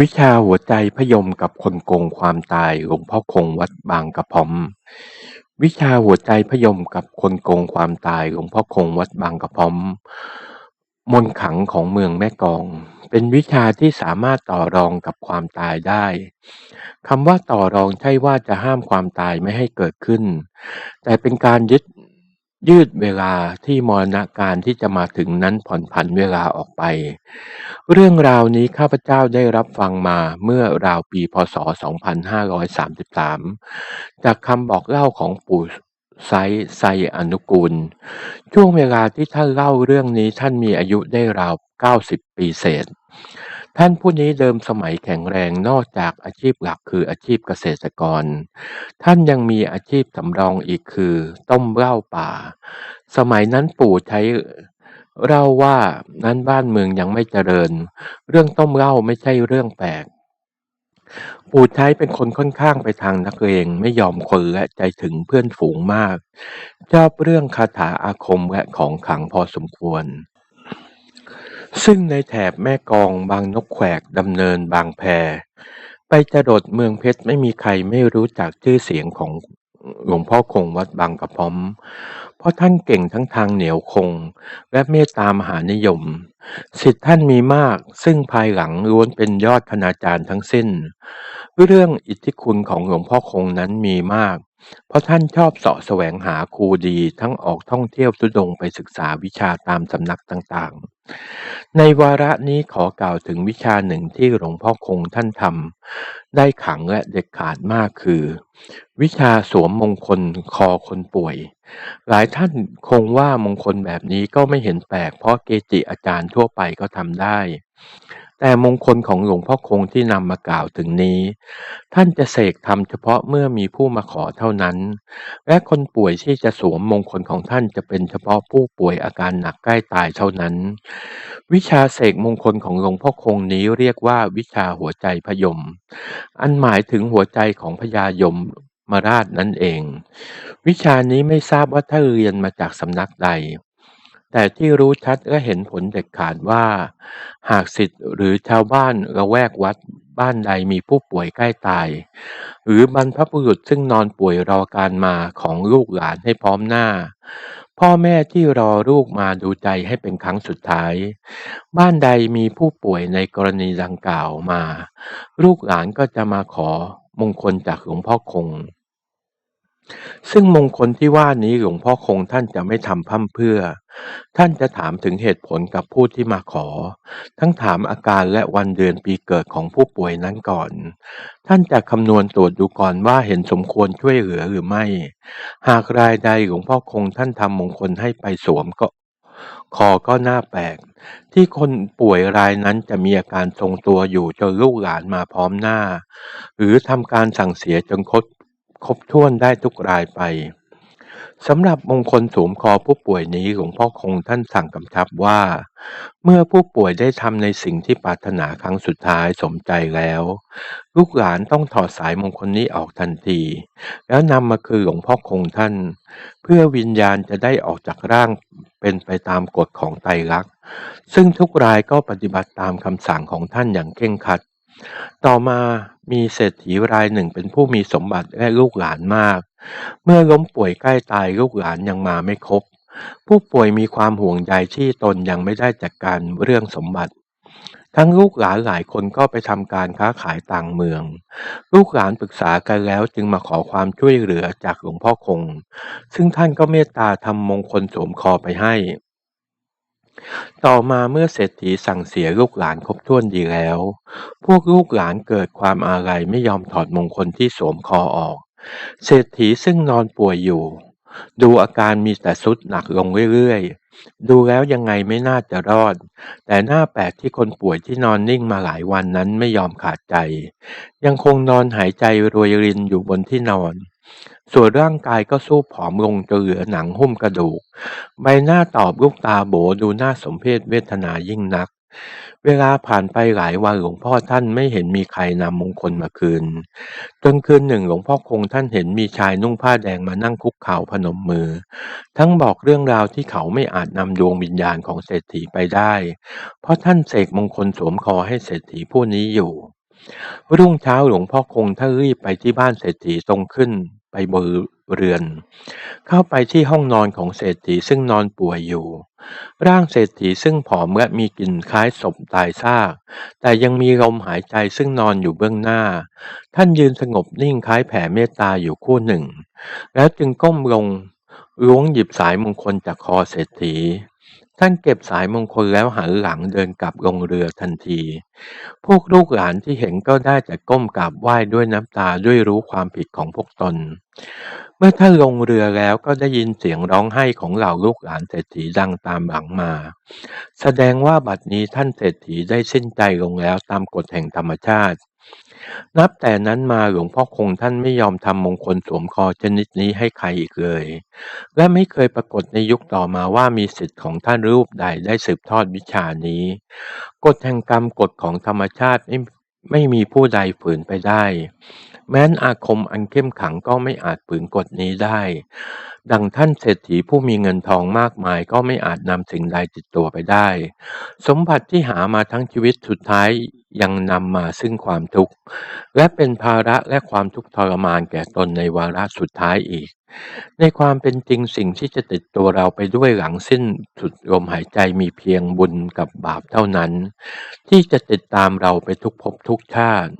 วิชาหัวใจพยมกับคนโกงความตายหลวงพ่อคงวัดบางกระพอม วิชาหัวใจพยมกับคนโกงความตายหลวงพ่อคงวัดบางกระพอม มนขังของเมืองแม่กอง เป็นวิชาที่สามารถต่อรองกับความตายได้คำว่าต่อรองใช่ว่าจะห้ามความตายไม่ให้เกิดขึ้น แต่เป็นการยึด ยืดเวลาที่มรณการที่จะมาถึงนั้นผ่อนผันเวลาออกไป เรื่องราวนี้ข้าพเจ้าได้รับฟังมาเมื่อราวปีพศ 2533 จากคำบอกเล่าของปู่ไซไซอนุกูล ช่วงเวลาที่ท่านเล่าเรื่องนี้ท่านมีอายุได้ราว 90 ปีเศษ ท่านผู้นี้เดิมสมัยแข็งแรงนอกจากอาชีพหลักคืออาชีพเกษตรกร ท่านยังมีอาชีพสำรองอีกคือ ต้มเหล้าป่า สมัยนั้นปู่ใช้เล่าว่านั้นบ้านเมืองยังไม่เจริญ เรื่องต้มเหล้าไม่ใช่เรื่องแปลกปู่ใช้เป็นคนค่อนข้างไปทางนักเลงไม่ยอมคนและใจถึงเพื่อนฝูงมาก ชอบเรื่องคาถาอาคมและของขลังพอสมควร ซึ่งในแถบแม่กลอง บางนกแขวก ดำเนิน บางแพ ไปจรดเมืองเพชรไม่มีใครไม่รู้จักชื่อเสียงของหลวงพ่อคงวัดบางกระพร้อม เพราะท่านเก่งทั้งทางเหนียวคง และเมตตามหานิยม สิทธิท่านมีมาก ซึ่งภายหลังล้วนเป็นยอดคณาจารย์ทั้งสิ้น เรื่องอิทธิคุณของหลวงพ่อคงนั้นมีมาก เพราะท่านชอบเสาะแสวงหาครูดี ทั้งออกท่องเที่ยวทุดงไปศึกษาวิชาตามสำนักต่างๆ ในวาระนี้ขอกล่าวถึงวิชาหนึ่งที่หลวงพ่อคงท่านทำได้ขังและเด็ดขาดมากคือ วิชาสวมมงคลคอคนป่วย หลายท่านคงว่ามงคลแบบนี้ก็ไม่เห็นแปลกเพราะเกจิอาจารย์ทั่วไปก็ทำได้ แต่มงคลของหลวงพ่อคงที่นำมากล่าวถึงนี้ ท่านจะเสกทำเฉพาะเมื่อมีผู้มาขอเท่านั้น และคนป่วยที่จะสวมมงคลของท่านจะเป็นเฉพาะผู้ป่วยอาการหนักใกล้ตายเท่านั้น วิชาเสกมงคลของหลวงพ่อคงนี้เรียกว่าวิชาหัวใจพยม อันหมายถึงหัวใจของพญายมมาราชนั่นเอง วิชานี้ไม่ทราบว่าท่านเรียนมาจากสำนักใด แต่ที่รู้ชัดและเห็นผลเด็ดขาดว่า หากสิทธิ์หรือชาวบ้านระแวกวัดบ้านใดมีผู้ป่วยใกล้ตาย หรือบรรพบุรุษซึ่งนอนป่วยรอการมาของลูกหลานให้พร้อมหน้า พ่อแม่ที่รอลูกมาดูใจให้เป็นครั้งสุดท้าย บ้านใดมีผู้ป่วยในกรณีดังกล่าวมา ลูกหลานก็จะมาขอมงคลจากหลวงพ่อคง ซึ่งมงคลที่ว่านี้หลวงพ่อคงท่านจะไม่ทำพร่ำเพรื่อ ท่านจะถามถึงเหตุผลกับผู้ที่มาขอ ทั้งถามอาการและวันเดือนปีเกิดของผู้ป่วยนั้นก่อน ท่านจะคำนวณตรวจดูก่อนว่าเห็นสมควรช่วยเหลือหรือไม่ หากรายใดหลวงพ่อคงท่านทำมงคลให้ไปสวมก็ คอก็น่าแปลก ที่คนป่วยรายนั้นจะมีอาการทรงตัวอยู่จนลูกหลานมาพร้อมหน้า หรือทำการสั่งเสียจนครบ ครบถ้วนได้ทุกรายไปสำหรับมงคลสวมคอผู้ป่วยนี้หลวงพ่อคงท่านสั่งกำชับว่า เมื่อผู้ป่วยได้ทำในสิ่งที่ปรารถนาครั้งสุดท้ายสมใจแล้ว ลูกหลานต้องถอดสายมงคลนี้ออกทันที แล้วนำมาคือหลวงพ่อคงท่าน เพื่อวิญญาณจะได้ออกจากร่างเป็นไปตามกฎของไตรลักษณ์ซึ่งทุกรายก็ปฏิบัติตามคำสั่งของท่านอย่างเคร่งครัด ต่อมามีเศรษฐีรายหนึ่งเป็นผู้มีสมบัติและลูกหลานมาก เมื่อล้มป่วยใกล้ตายลูกหลานยังมาไม่ครบ ผู้ป่วยมีความห่วงใยที่ตนยังไม่ได้จัดการเรื่องสมบัติ ทั้งลูกหลานหลายคนก็ไปทำการค้าขายต่างเมือง ลูกหลานปรึกษากันแล้วจึงมาขอความช่วยเหลือจากหลวงพ่อคง ซึ่งท่านก็เมตตาทำมงคลสวมคอไปให้ ต่อมาเมื่อเศรษฐีสั่งเสียลูกหลานครบถ้วนดีแล้ว พวกลูกหลานเกิดความอาลัยไม่ยอมถอดมงคลที่สวมคอออก เศรษฐีซึ่งนอนป่วยอยู่ ดูอาการมีแต่สุดหนักลงเรื่อยๆ ดูแล้วยังไงไม่น่าจะรอด แต่หน้าแปลกที่คนป่วยที่นอนนิ่งมาหลายวันนั้นไม่ยอมขาดใจ ยังคงนอนหายใจรวยรินอยู่บนที่นอน ส่วนร่างกายก็สู้ผอมลงจนเหลือหนังหุ้มกระดูก ใบหน้าตอบลูกตาโบดูน่าสมเพชเวทนายิ่งนัก เวลาผ่านไปหลายวันหลวงพ่อท่านไม่เห็นมีใครนำมงคลมาคืน จนคืนหนึ่งหลวงพ่อคงท่านเห็นมีชายนุ่งผ้าแดงมานั่งคุกเข่าพนมมือ ทั้งบอกเรื่องราวที่เขาไม่อาจนำดวงวิญญาณของเศรษฐีไปได้ เพราะท่านเสกมงคลสวมคอให้เศรษฐีผู้นี้อยู่รุ่งเช้าหลวงพ่อคงท่านรีบไปที่บ้านเศรษฐีทรงขึ้น ไปบนเรือน เข้าไปที่ห้องนอนของเศรษฐีซึ่งนอนป่วยอยู่ ร่างเศรษฐีซึ่งผอมและมีกลิ่นคล้ายศพตายซาก แต่ยังมีลมหายใจซึ่งนอนอยู่เบื้องหน้า ท่านยืนสงบนิ่งคล้ายแผ่เมตตาอยู่คู่หนึ่ง แล้วจึงก้มลงล้วงหยิบสายมงคลจากคอเศรษฐี ท่านเก็บสายมงคลแล้วหันหลังเดินกลับลงเรือทันที พวกลูกหลานที่เห็นก็ได้แต่ก้มกราบไหว้ด้วยน้ำตาด้วยรู้ความผิดของพวกตน เมื่อท่านลงเรือแล้วก็ได้ยินเสียงร้องไห้ของเหล่าลูกหลานเศรษฐีดังตามหลังมา แสดงว่าบัดนี้ท่านเศรษฐีได้สิ้นใจลงแล้วตามกฎแห่งธรรมชาติ นับแต่นั้นมาหลวงพ่อคงท่านไม่ยอมทำมงคลสวมคอชนิดนี้ให้ใครอีกเลย และไม่เคยปรากฏในยุคต่อมาว่ามีสิทธิ์ของท่านรูปใดได้สืบทอดวิชานี้ กฎแห่งกรรมกฎของธรรมชาติไม่ ไม่มีผู้ใดฝืนไปได้ แม้นอาคมอันเข้มขังก็ไม่อาจฝืนกฎนี้ได้ ดังท่านเศรษฐีผู้มีเงินทองมากมายก็ไม่อาจนำสิ่งใดติดตัวไปได้ สมบัติที่หามาทั้งชีวิตสุดท้ายยังนำมาซึ่งความทุกข์ และเป็นภาระและความทุกข์ทรมานแก่ตนในวาระสุดท้ายอีก ในความเป็นจริงสิ่งที่จะติดตัวเราไปด้วยหลังสิ้นสุดลมหายใจมีเพียงบุญกับบาปเท่านั้น ที่จะติดตามเราไปทุกภพทุกชาติ